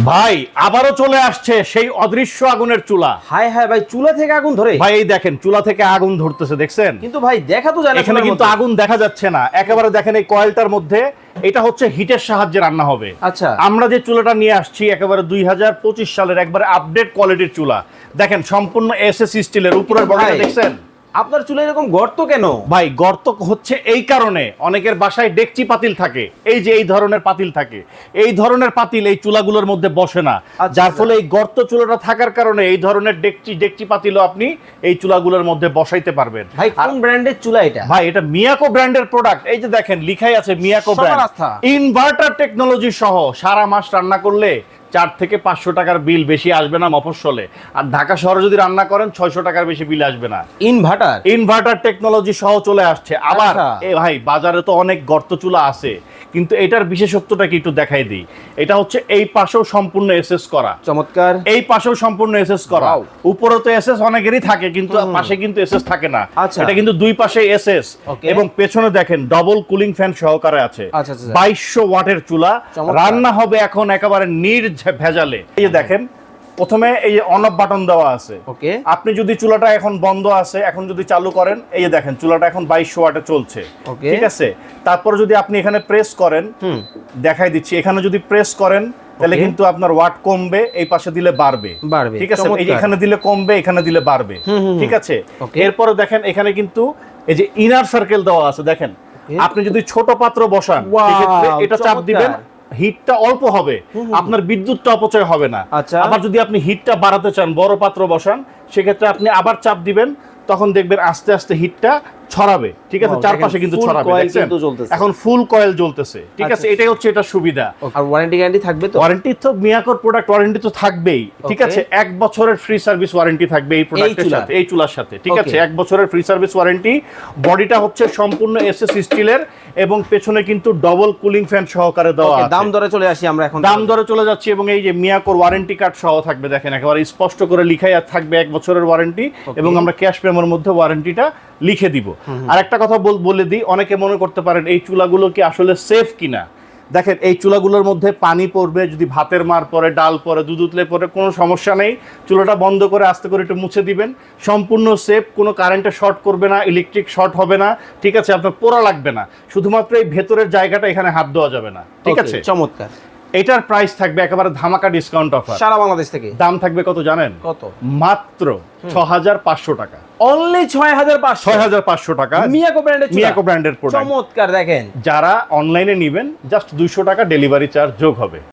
ভাই আবারও চলে আসছে সেই অদৃশ্য আগুনের চুলা। হায় হায় ভাই চুলা থেকে আগুন ধরে? ভাই এই দেখেন চুলা থেকে আগুন ধরতেছে দেখছেন? কিন্তু ভাই দেখা তো যায় না এখানে কিন্তু আগুন দেখা যাচ্ছে না। একেবারে দেখেন এই কয়েলটার মধ্যে এটা হচ্ছে হিটের সাহায্যে রান্না হবে। আচ্ছা। আমরা যে চুলাটা নিয়ে আসছি একেবারে দুই হাজার পঁচিশ সালের একবারে আপডেট কোয়ালিটির চুলা। দেখেন সম্পূর্ণ এস এস স্টিলের উপরের বডিটা দেখছেন? আপনার চুলে এরকম গর্ত কেন? ভাই গর্ত হচ্ছে এই কারণে। অনেকের বাসায় ডেকচি পাতিল থাকে। এই যে এই ধরনের পাতিল থাকে। এই ধরনের পাতিল এই চুলাগুলোর মধ্যে বসে না। আচ্ছা, যার আচ্ছা। ফলে এই গর্ত চুলাটা থাকার কারণে এই ধরনের ডেকচি ডেকচি পাতিলও আপনি এই চুলাগুলোর মধ্যে বসাইতে পারবেন। ভাই কোন ব্র্যান্ডের চুলা এটা? ভাই এটা মিয়াকো ব্র্যান্ডের প্রোডাক্ট এই যে দেখেন লিখাই আছে মিয়াকো ব্র্যান্ড ইনভার্টার টেকনোলজি সহ সারা মাস রান্না করলে চার থেকে পাঁচশো টাকার বিল বেশি আসবে না মফস্বলে। আর ঢাকা শহরে যদি রান্না করেন ছয়শো টাকার বেশি বিল আসবে না। ইনভার্টার ইনভার্টার টেকনোলজি সহ চলে আসছে। আবার আচ্ছা। এ ভাই বাজারে তো অনেক গর্ত চুলা আছে কিন্তু এটার বিশেষত্বটা কি একটু দেখাই দিই। এটা হচ্ছে এই পাশেও সম্পূর্ণ এসএস করা। চমৎকার। এই পাশেও সম্পূর্ণ এসএস করা। উপরে তো এসএস অনেকেরই থাকে কিন্তু পাশে কিন্তু এসএস থাকে না। আচ্ছা। এটা কিন্তু দুই পাশে এসএস. এবং পেছনে দেখেন ডবল কুলিং ফ্যান সহকারে আছে। আচ্ছা। বাইশশো ওয়াটের চুলা। রান্না হবে এখন একেবারে নির ভেজালে। এই দেখেন প্রথমে এই অন অফ বাটন দেওয়া আছে। ওকে। আপনি যদি চুলাটা এখন বন্ধ আছে এখন যদি চালু করেন এই দেখেন চুলাটা এখন বাইশশো ওয়াটে চলছে. ঠিক আছে? তারপর যদি আপনি এখানে প্রেস করেন হুম। দেখাই দিচ্ছি এখানে যদি প্রেস করেন তাহলে কিন্তু আপনার ওয়াট কমবে এই পাশে দিলে বাড়বে। বাড়বে, ঠিক আছে? এই এখানে দিলে কমবে এখানে দিলে বাড়বে। ঠিক আছে. এরপরে দেখেন এখানে কিন্তু এই যে ইনার সার্কেল দেওয়া আছে দেখেন। আপনি যদি ছোট পাত্র বসান এটা চাপ দিবেন হিটটা অল্প হবে আপনার বিদ্যুৎটা অপচয় হবে না আচ্ছা। আবার যদি আপনি হিটটা বাড়াতে চান বড় পাত্র বসান সেক্ষেত্রে আপনি আবার চাপ দিবেন তখন দেখবেন আস্তে আস্তে হিটটা ছড়াবে ঠিক আছে? চারপাশে কিন্তু ছড়াবে কিন্তু জ্বলতেছে। এখন ফুল কয়েল জ্বলতেছে ঠিক আছে? আচ্ছা, এটাই হচ্ছে এটা সুবিধা। আর ওয়ারেন্টি গ্যারান্টি থাকবে তো? ওয়ারেন্টি তো মিয়াকোর প্রোডাক্ট ওয়ারেন্টি তো থাকবেই ঠিক আছে? এক বছরের ফ্রি সার্ভিস ওয়ারেন্টি থাকবে এই প্রোডাক্টের সাথে এই চুলার সাথে ঠিক আছে? এক বছরের ফ্রি সার্ভিস ওয়ারেন্টি বডিটা হচ্ছে সম্পূর্ণ এসএস স্টিলের এবং পেছনে কিন্তু ডবল কুলিং ফ্যান সহকারে দেওয়া আছে। দাম দরে চলে আসি আমরা এখন। দাম দরে চলে যাচ্ছি এবং এই যে মিয়াকোর ওয়ারেন্টি কার্ড সহ থাকবে দেখেন একেবারে স্পষ্ট করে লিখাই থাকবে এক বছরের ওয়ারেন্টি এবং আমরা ক্যাশ পেমেন্টের মধ্যে ওয়ারেন্টিটা লিখে দিব। আর একটা কথা বলে দিই অনেকে মনে করতে পারেন এই চুলাগুলো কি আসলে সেফ কিনা? দেখেন এই চুলাগুলোর মধ্যে পানি পড়বে যদি ভাতের মার পরে ডাল পরে দুধ উতলে পরে কোনো সমস্যা নেই। চুলাটা বন্ধ করে আস্তে করে একটু মুছে দিবেন। সম্পূর্ণ সেফ কোনো কারেন্টে শর্ট করবে না ইলেকট্রিক শর্ট হবে না। ঠিক আছে আপনার পোড়া লাগবে না। শুধুমাত্র এই ভেতরের জায়গাটা এখানে হাত দেওয়া যাবে না। ঠিক আছে? চমৎকার। এটার প্রাইস থাকবে একেবারে ধামাকা ডিসকাউন্ট অফার সারা বাংলাদেশ থেকে? দাম থাকবে কত জানেন? কত? মাত্র ছ হাজার পাঁচশো টাকা। অনলি ছয় হাজার পাঁচশো। ছয় হাজার পাঁচশো টাকা। মিয়াকো ব্র্যান্ডের মিয়াকো ব্র্যান্ডের প্রোডাক্ট চমৎকার দেখেন। যারা অনলাইনে নিবেন জাস্ট দুইশো টাকা ডেলিভারি চার্জ যোগ হবে।